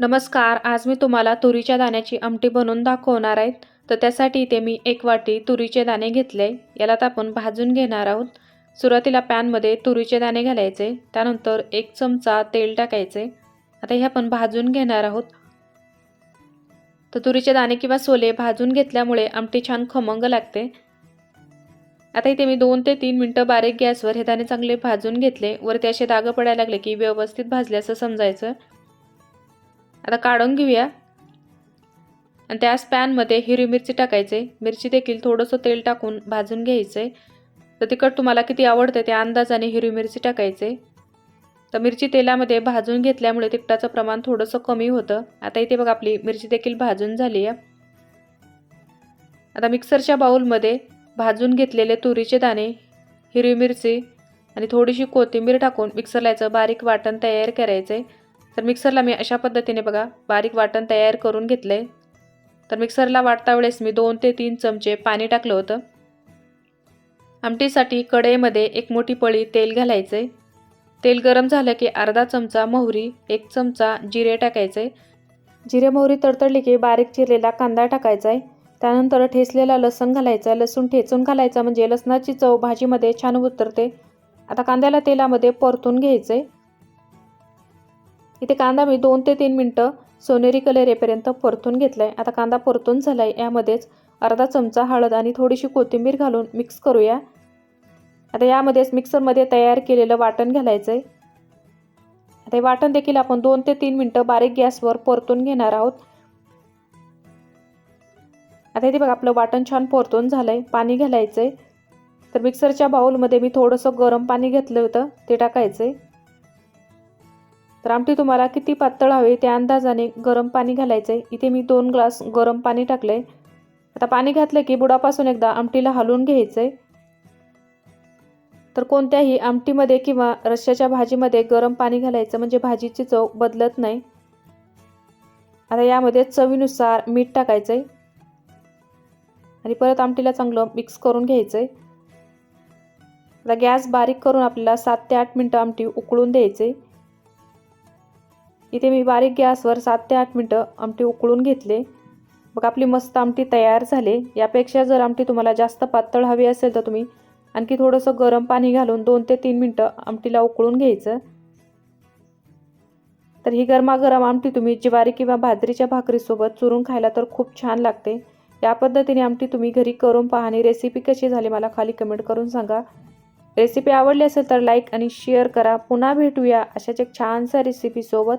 नमस्कार आज मी तुम्हाला तुरीच्या दाण्याची आमटी बनवून दाखवणार आहे. तर त्यासाठी इथे मी एक वाटी तुरीचे दाणे घेतले. याला तर आपण भाजून घेणार आहोत. सुरुवातीला पॅनमध्ये तुरीचे दाणे घालायचे. त्यानंतर एक चमचा तेल टाकायचे. आता हे आपण भाजून घेणार आहोत. तर तुरीचे दाणे किंवा सोले भाजून घेतल्यामुळे आमटी छान खमंग लागते. आता इथे मी दोन ते तीन मिनटं बारीक गॅसवर हे दाणे चांगले भाजून घेतले. वरती असे दागं पडायला लागले की व्यवस्थित भाजले असं समजायचं. आता काढून घेऊया. आणि त्याच पॅनमध्ये हिरवी मिरची टाकायचे. मिरची देखील थोडंसं तेल टाकून भाजून घ्यायचं. आहे तर तिखट तुम्हाला किती आवडतं त्या अंदाजाने हिरवी मिरची टाकायचे. तर मिरची तेलामध्ये भाजून घेतल्यामुळे तिखटाचं प्रमाण थोडंसं कमी होतं. आता इथे बघा आपली मिरची देखील भाजून झाली आहे. आता मिक्सरच्या बाऊलमध्ये भाजून घेतलेले तुरीचे दाणे हिरवी मिरची आणि थोडीशी कोथिंबीर टाकून मिक्सरला याचं बारीक वाटण तयार करायचं आहे तर मिक्सरला मी अशा पद्धतीने बघा बारीक वाटण तयार करून घेतलं आहे तर मिक्सरला वाटता वेळेस मी दोन ते तीन चमचे पाणी टाकलं होतं. आमटीसाठी कढईमध्ये एक मोठी पळी तेल घालायचं आहे तेल गरम झालं की अर्धा चमचा मोहरी एक चमचा जिरे टाकायचे जिरे मोहरी तडतडली की बारीक चिरलेला कांदा टाकायचा आहे त्यानंतर ठेचलेला लसूण घालायचा. लसूण ठेचून घालायचा म्हणजे लसणाची चव भाजीमध्ये छान उतरते. आता कांद्याला तेलामध्ये परतून घ्यायचं आहे इथे कांदा मी दोन ते तीन मिनटं सोनेरी कलर येपर्यंत परतून घेतला आहे आता कांदा परतून झाला आहे यामध्येच अर्धा चमचा हळद आणि थोडीशी कोथिंबीर घालून मिक्स करूया. आता यामध्येच मिक्सरमध्ये तयार केलेलं वाटण घालायचं आहे आता हे वाटण देखील आपण दोन ते तीन मिनटं बारीक गॅसवर परतून घेणार आहोत. आता इथे बघा आपलं वाटण छान परतून झालं आहे पाणी घालायचं आहे तर मिक्सरच्या बाऊलमध्ये मी थोडंसं गरम पाणी घेतलं होतं. ते टाकायचं आहे तर आमटी तुम्हाला किती पातळ हवे त्या अंदाजाने गरम पाणी घालायचं आहे इथे मी दोन ग्लास गरम पाणी टाकलं आहे आता पाणी घातलं की बुडापासून एकदा आमटीला हलवून घ्यायचं आहे तर कोणत्याही आमटीमध्ये किंवा रश्श्याच्या भाजीमध्ये गरम पाणी घालायचं म्हणजे भाजीची चव बदलत नाही. आता यामध्ये चवीनुसार मीठ टाकायचं आहे आणि परत आमटीला चांगलं मिक्स करून घ्यायचं आहे आता गॅस बारीक करून आपल्याला सात ते आठ मिनटं आमटी उकळून द्यायचे इथे मी बारीक गॅसवर सात ते आठ मिनटं आमटी उकळून घेतले. मग आपली मस्त आमटी तयार झाले. यापेक्षा जर आमटी तुम्हाला जास्त पातळ हवी असेल तर तुम्ही आणखी थोडंसं गरम पाणी घालून दोन ते तीन मिनटं आमटीला उकळून घ्यायचं. तर ही गरमागरम आमटी तुम्ही ज्वारी किंवा बाजरीच्या भाकरीसोबत चुरून खायला तर खूप छान लागते. या पद्धतीने आमटी तुम्ही घरी करून पहा आणि रेसिपी कशी झाली मला खाली कमेंट करून सांगा. रेसिपी आवडली असेल तर लाईक आणि शेअर करा. पुन्हा भेटूया अशाच एक छानसा रेसिपीसोबत.